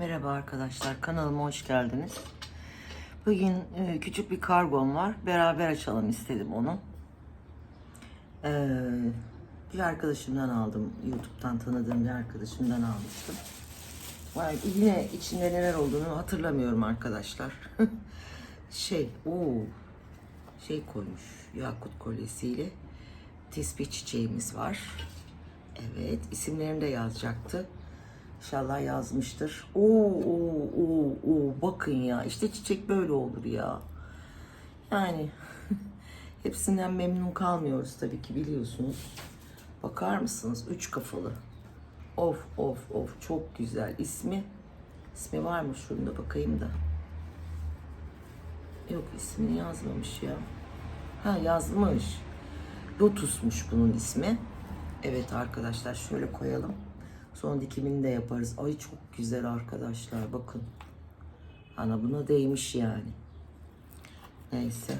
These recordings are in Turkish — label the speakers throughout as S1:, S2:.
S1: Merhaba arkadaşlar, kanalıma hoş geldiniz. Bugün e, küçük bir kargom var. Beraber açalım istedim onu. Ee, bir arkadaşımdan aldım. YouTube'dan tanıdığım bir arkadaşımdan almıştım. Vay, yine içinde neler olduğunu hatırlamıyorum arkadaşlar. şey, o şey koymuş. Yakut kolyesiyle tespih çiçeğimiz var. Evet, isimlerini de yazacaktı. İnşallah yazmıştır. Oo, oo, oo, oo, bakın ya. işte çiçek böyle olur ya. Yani hepsinden memnun kalmıyoruz tabii ki biliyorsunuz. Bakar mısınız? Üç kafalı. Of of of çok güzel. İsmi ismi var mı? Şurada bakayım da. Yok ismini yazmamış ya. Ha yazmış. Lotus'muş bunun ismi. Evet arkadaşlar şöyle koyalım. Son dikimini de yaparız. Ay çok güzel arkadaşlar bakın. Ana buna değmiş yani. Neyse.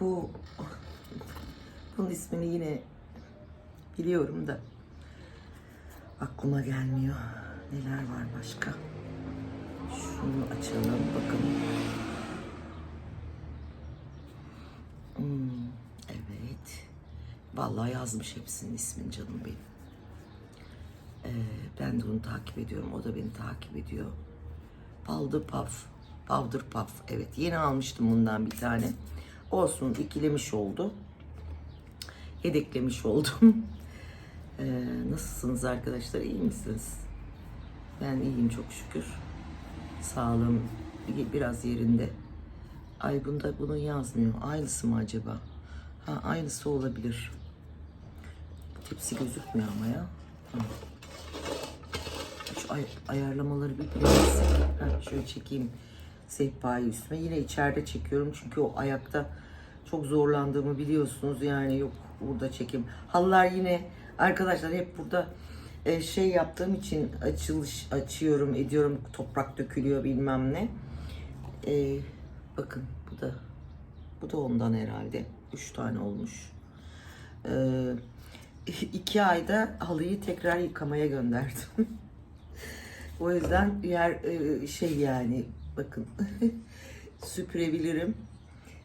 S1: Bu bunun ismini yine biliyorum da aklıma gelmiyor. Neler var başka? Şunu açalım bakın. Hmm, evet. Vallahi yazmış hepsinin ismini canım benim. Ee, ben de onu takip ediyorum. O da beni takip ediyor. Powder Puff. Powder Puff. Evet yeni almıştım bundan bir tane. Olsun ikilemiş oldu. Yedeklemiş oldum. Ee, nasılsınız arkadaşlar? İyi misiniz? Ben iyiyim çok şükür. Sağlığım biraz yerinde. Ay bunda bunun yazmıyor. Aynısı mı acaba? Ha aynısı olabilir. Tepsi gözükmüyor ama ya. Ha. Ay- ayarlamaları bir. Ha, şöyle çekeyim sehpayı üstüme. Yine içeride çekiyorum çünkü o ayakta çok zorlandığımı biliyorsunuz. Yani yok burada çekim. Halılar yine arkadaşlar hep burada e, şey yaptığım için açılış açıyorum ediyorum toprak dökülüyor bilmem ne. E, bakın bu da bu da ondan herhalde. Üç tane olmuş. Ee, iki ayda halıyı tekrar yıkamaya gönderdim. o yüzden yer e, şey yani bakın süpürebilirim,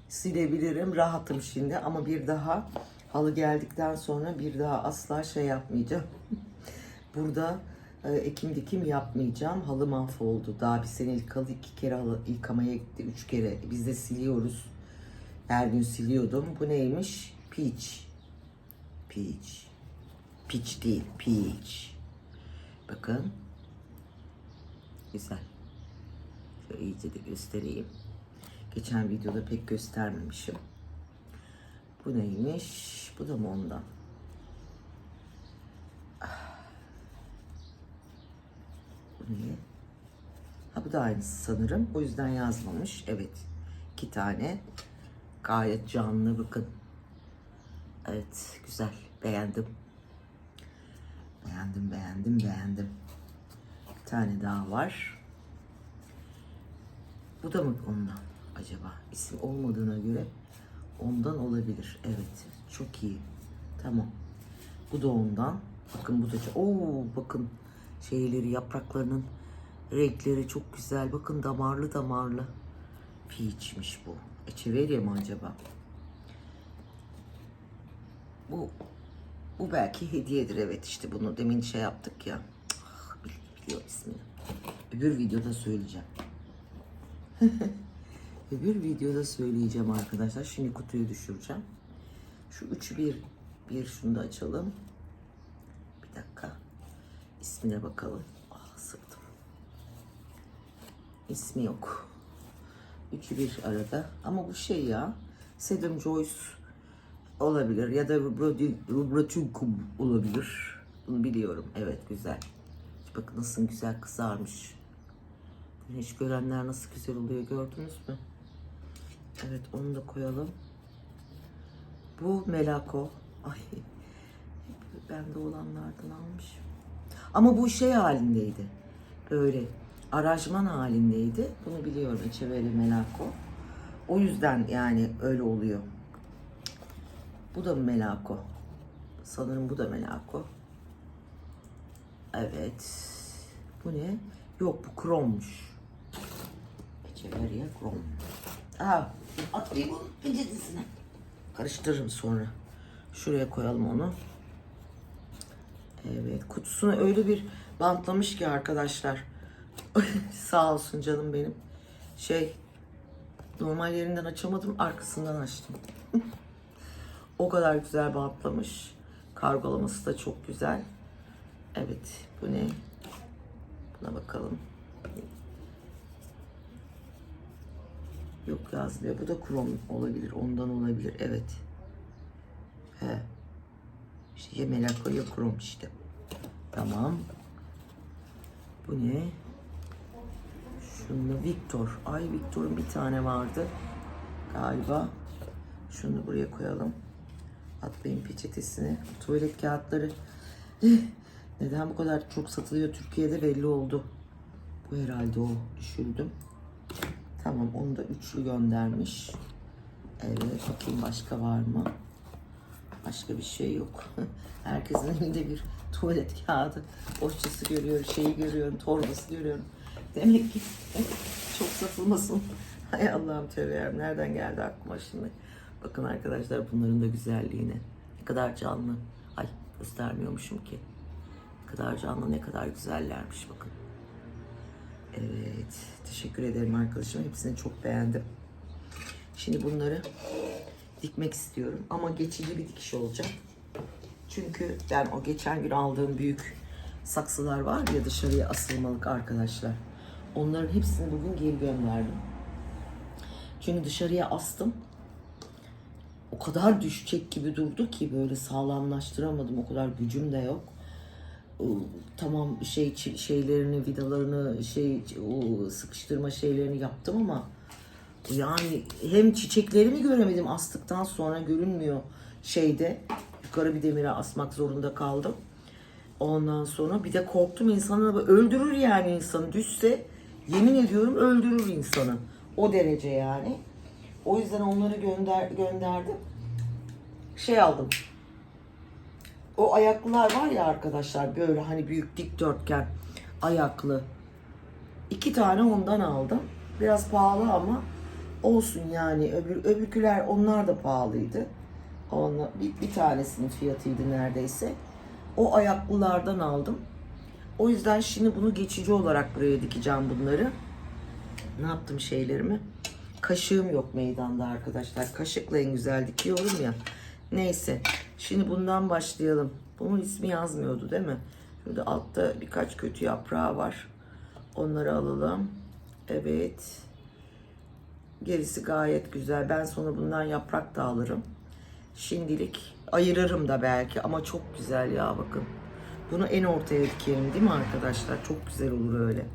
S1: silebilirim, rahatım şimdi ama bir daha halı geldikten sonra bir daha asla şey yapmayacağım. Burada e, ekim dikim yapmayacağım. Halı mahvoldu. Daha bir senelik halı iki kere halı yıkamaya gitti. Üç kere. Biz de siliyoruz. Her gün siliyordum. Bu neymiş? Peach. Peach. Peach değil. Peach. Bakın. Güzel. Şöyle iyice de göstereyim. Geçen videoda pek göstermemişim. Bu neymiş? Bu da mı ondan? Ah. Bu ne? Ha bu da aynısı sanırım. O yüzden yazmamış. Evet. iki tane. Gayet canlı bakın. Evet güzel. Beğendim. Beğendim, beğendim, beğendim. Tane daha var. Bu da mı ondan acaba? İsim olmadığına göre ondan olabilir. Evet. Çok iyi. Tamam. Bu da ondan. Bakın bu da çok... Oo bakın şeyleri yapraklarının renkleri çok güzel. Bakın damarlı damarlı. Peach'miş bu. Echeveria mi acaba? Bu bu belki hediyedir evet işte bunu demin şey yaptık ya. Biliyor ismini. Öbür videoda söyleyeceğim. Öbür videoda söyleyeceğim arkadaşlar. Şimdi kutuyu düşüreceğim. Şu üçü bir bir şunu da açalım. Bir dakika. İsmine bakalım. Ah sıktım. İsmi yok. Üçü bir arada. Ama bu şey ya. Sedum Joyce olabilir. Ya da Rubratunkum olabilir. Bunu biliyorum. Evet güzel. Bakın nasıl güzel kızarmış. Güneş görenler nasıl güzel oluyor gördünüz mü? Evet onu da koyalım. Bu Melako. Ay hep bende olanlardan almışım. Ama bu şey halindeydi. Böyle aranjman halindeydi. Bunu biliyorum. Echeverri Melako. O yüzden yani öyle oluyor. Bu da Melako. Sanırım bu da Melako. Evet. Bu ne? Yok bu krommuş. Echeveria krom. Aa, atmayayım bunun peçetesine. Karıştırırım sonra. Şuraya koyalım onu. Evet kutusunu öyle bir bantlamış ki arkadaşlar. Sağ olsun canım benim. Şey normal yerinden açamadım arkasından açtım. o kadar güzel bantlamış. Kargolaması da çok güzel. Evet bu ne? Buna bakalım. Yok yazmıyor. Bu da krom olabilir. Ondan olabilir. Evet. He. İşte Melako krom işte. Tamam. Bu ne? Şunu Victor. Ay Victor'un bir tane vardı. Galiba. Şunu buraya koyalım. Atlayın peçetesini. Tuvalet kağıtları. Neden bu kadar çok satılıyor Türkiye'de belli oldu. Bu herhalde o. Düşürdüm. Tamam onu da üçlü göndermiş. Evet bakayım başka var mı? Başka bir şey yok. Herkesin elinde bir tuvalet kağıdı. Boşçası görüyorum, şeyi görüyorum, torbası görüyorum. Demek ki çok satılmasın. Hay Allah'ım tövbe. Nereden geldi aklıma şimdi? Bakın arkadaşlar bunların da güzelliğine. Ne kadar canlı. Ay göstermiyormuşum ki. Kadar canlı, ne kadar güzellermiş bakın. Evet, teşekkür ederim arkadaşım. Hepsini çok beğendim. Şimdi bunları dikmek istiyorum ama geçici bir dikiş olacak. Çünkü ben o geçen gün aldığım büyük saksılar var ya dışarıya asılmalık arkadaşlar. Onların hepsini bugün geri gönderdim. Çünkü dışarıya astım. O kadar düşecek gibi durdu ki böyle sağlamlaştıramadım. O kadar gücüm de yok. Tamam şey şeylerini vidalarını şey o sıkıştırma şeylerini yaptım ama yani hem çiçeklerimi göremedim astıktan sonra görünmüyor şeyde. Yukarı bir demire asmak zorunda kaldım. Ondan sonra bir de korktum insanı öldürür yani insanı düşse yemin ediyorum öldürür insanı. O derece yani. O yüzden onları gönder gönderdim. Şey aldım. O ayaklılar var ya arkadaşlar böyle hani büyük dikdörtgen ayaklı. İki tane ondan aldım. Biraz pahalı ama olsun yani. Öbür, öbürküler onlar da pahalıydı. Onla, bir, bir tanesinin fiyatıydı neredeyse. O ayaklılardan aldım. O yüzden şimdi bunu geçici olarak buraya dikeceğim bunları. Ne yaptım şeylerimi? Kaşığım yok meydanda arkadaşlar. Kaşıkla en güzel dikiyorum ya. Neyse. Şimdi bundan başlayalım. Bunun ismi yazmıyordu değil mi? Şurada altta birkaç kötü yaprağı var. Onları alalım. Evet. Gerisi gayet güzel. Ben sonra bundan yaprak da alırım. Şimdilik ayırırım da belki ama çok güzel ya bakın. Bunu en ortaya dikelim değil mi arkadaşlar? Çok güzel olur öyle.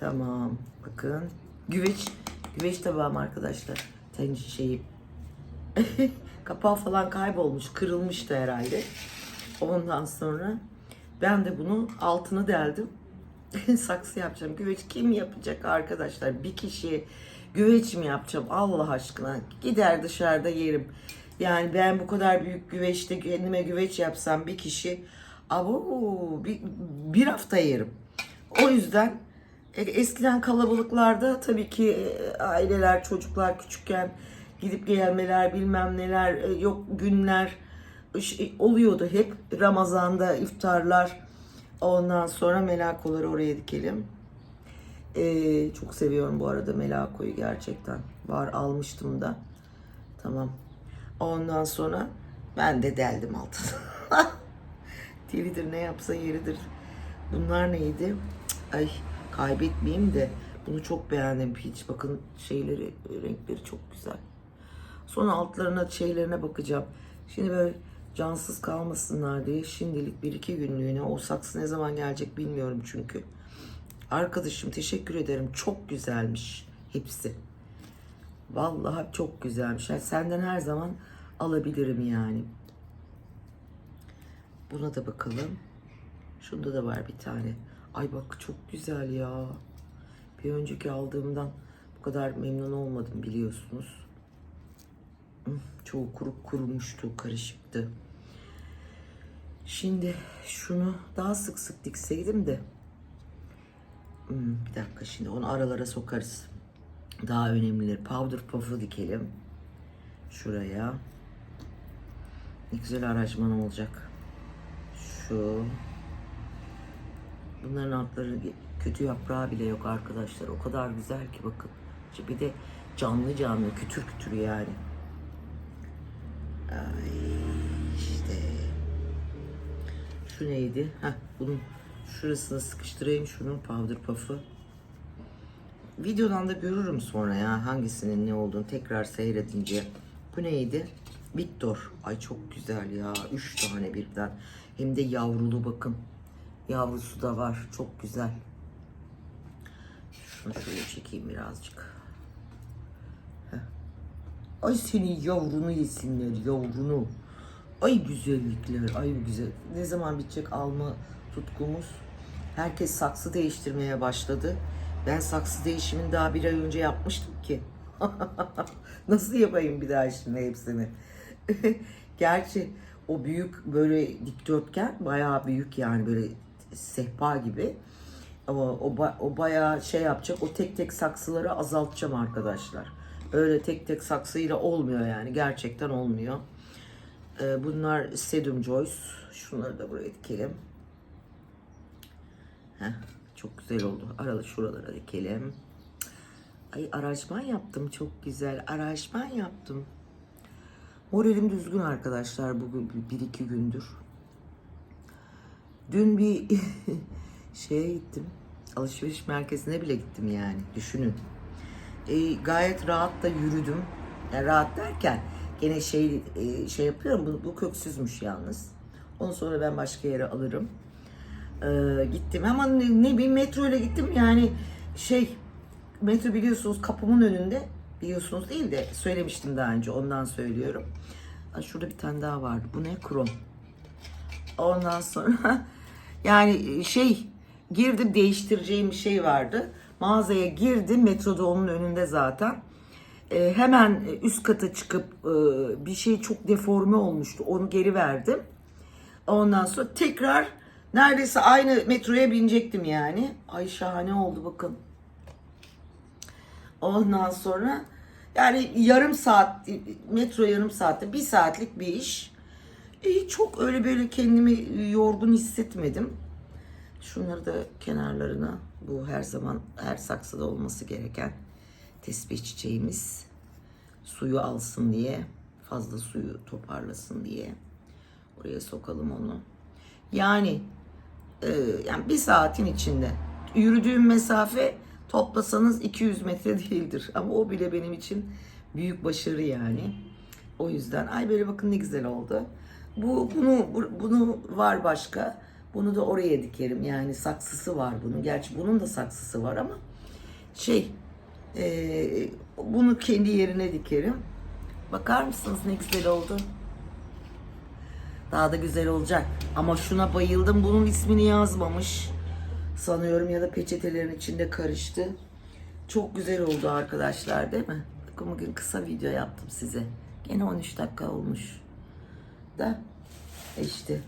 S1: Tamam. Bakın. Güveç. Güveç tabağım arkadaşlar. Şeyi. Kapağı falan kaybolmuş. Kırılmıştı herhalde. Ondan sonra ben de bunu altını deldim. Saksı yapacağım. Güveç kim yapacak arkadaşlar? Bir kişi güveç mi yapacağım Allah aşkına? Gider dışarıda yerim. Yani ben bu kadar büyük güveçte kendime güveç yapsam bir kişi abo bir, bir hafta yerim. O yüzden e, eskiden kalabalıklarda tabii ki e, aileler, çocuklar küçükken gidip gelmeler bilmem neler e, yok günler iş- oluyordu hep. Ramazan'da iftarlar ondan sonra melakoları oraya dikelim. Ee, çok seviyorum bu arada melakoyu gerçekten. Var almıştım da. Tamam. Ondan sonra ben de deldim altına. Delidir ne yapsa yeridir. Bunlar neydi? Ay kaybetmeyeyim de bunu çok beğendim hiç. Bakın şeyleri, renkleri çok güzel. Sonra altlarına şeylerine bakacağım. Şimdi böyle cansız kalmasınlar diye şimdilik bir iki günlüğüne o saksı ne zaman gelecek bilmiyorum çünkü. Arkadaşım teşekkür ederim. Çok güzelmiş hepsi. Vallahi çok güzelmiş. Yani senden her zaman alabilirim yani. Buna da bakalım. Şunda da var bir tane. Ay bak çok güzel ya. Bir önceki aldığımdan bu kadar memnun olmadım biliyorsunuz. Çoğu kuruk kurumuştu, karışıktı. Şimdi şunu daha sık sık dikseydim de Hmm, bir dakika şimdi onu aralara sokarız. Daha önemlileri. Powder puff'u dikelim. Şuraya. Ne güzel aranjman olacak. Şu. Bunların altları kötü yaprağı bile yok arkadaşlar. O kadar güzel ki bakın. Bir de canlı canlı kütür kütür yani. Ay işte. Şu neydi? Heh, bunun şurasını sıkıştırayım şunun powder puff'ı. Videodan da görürüm sonra ya hangisinin ne olduğunu tekrar seyredince. Bu neydi? Victor. Ay çok güzel ya. Üç tane birden. Hem de yavrulu bakın. Yavrusu da var. Çok güzel. Şunu şöyle çekeyim birazcık. Ay senin yavrunu yesinler yavrunu. Ay güzellikler, ay güzel. Ne zaman bitecek alma tutkumuz? Herkes saksı değiştirmeye başladı. Ben saksı değişimini daha bir ay önce yapmıştım ki. Nasıl yapayım bir daha şimdi hepsini? Gerçi o büyük böyle dikdörtgen bayağı büyük yani böyle sehpa gibi. Ama o, ba- o bayağı şey yapacak. O tek tek saksıları azaltacağım arkadaşlar. Öyle tek tek saksıyla olmuyor yani. Gerçekten olmuyor. Ee, bunlar Sedum Joyce. Şunları da buraya dikelim. Heh, çok güzel oldu. Aralı şuralara dikelim. Ay aranjman yaptım çok güzel. Aranjman yaptım. Moralim düzgün arkadaşlar bugün bir iki gündür. Dün bir şeye gittim. Alışveriş merkezine bile gittim yani. Düşünün. E, gayet rahat da yürüdüm. Yani rahat derken gene şey e, şey yapıyorum. Bu, bu köksüzmüş yalnız. Ondan sonra ben başka yere alırım. E, gittim ama ne, ne bir metro ile gittim yani şey metro biliyorsunuz kapımın önünde biliyorsunuz değil de söylemiştim daha önce ondan söylüyorum. Aa, Şurada bir tane daha vardı. Bu ne? Krom. Ondan sonra yani şey girdim değiştireceğim bir şey vardı. Mağazaya girdim. Metroda onun önünde zaten. Ee, hemen üst kata çıkıp e, bir şey çok deforme olmuştu. Onu geri verdim. Ondan sonra tekrar neredeyse aynı metroya binecektim yani. Ay şahane oldu bakın. Ondan sonra yani yarım saat metro yarım saatte bir saatlik bir iş. E, çok öyle böyle kendimi yorgun hissetmedim. Şunları da kenarlarına bu her zaman her saksıda olması gereken tesbih çiçeğimiz suyu alsın diye fazla suyu toparlasın diye oraya sokalım onu. Yani e, yani bir saatin içinde yürüdüğüm mesafe toplasanız 200 metre değildir ama o bile benim için büyük başarı yani. O yüzden ay böyle bakın ne güzel oldu. Bu bunu bu- bunu var başka. Bunu da oraya dikerim. Yani saksısı var bunun. Gerçi bunun da saksısı var ama şey e, bunu kendi yerine dikerim. Bakar mısınız ne güzel oldu? Daha da güzel olacak. Ama şuna bayıldım. Bunun ismini yazmamış. Sanıyorum ya da peçetelerin içinde karıştı. Çok güzel oldu arkadaşlar değil mi? Bakın bugün kısa video yaptım size. Gene 13 dakika olmuş. Da e işte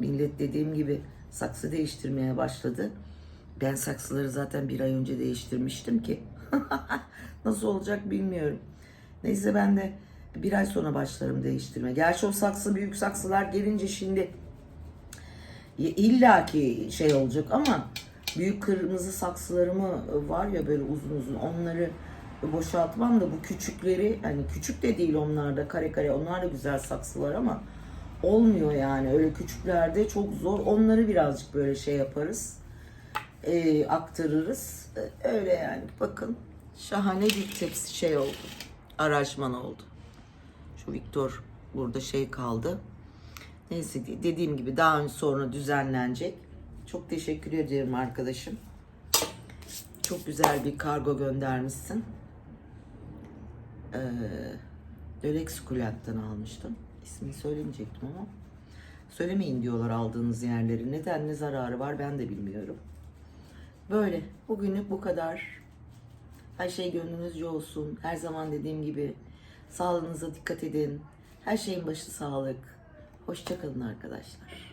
S1: millet dediğim gibi saksı değiştirmeye başladı. Ben saksıları zaten bir ay önce değiştirmiştim ki. Nasıl olacak bilmiyorum. Neyse ben de bir ay sonra başlarım değiştirme. Gerçi o saksı büyük saksılar gelince şimdi İlla ki şey olacak ama büyük kırmızı saksılarımı var ya böyle uzun uzun onları boşaltmam da bu küçükleri hani küçük de değil onlar da kare kare onlar da güzel saksılar ama olmuyor yani öyle küçüklerde çok zor onları birazcık böyle şey yaparız e, aktarırız E, öyle yani bakın şahane bir tepsi şey oldu aranjman oldu şu Victor burada şey kaldı Neyse de- dediğim gibi daha önce sonra düzenlenecek. Çok teşekkür ediyorum arkadaşım. Çok güzel bir kargo göndermişsin. Ee, Dölex Sukulent'ten almıştım. İsmini söylemeyecektim ama. Söylemeyin diyorlar aldığınız yerleri. Neden ne zararı var ben de bilmiyorum. Böyle. Bugünlük bu kadar. Her şey gönlünüzce olsun. Her zaman dediğim gibi sağlığınıza dikkat edin. Her şeyin başı sağlık. Hoşçakalın arkadaşlar.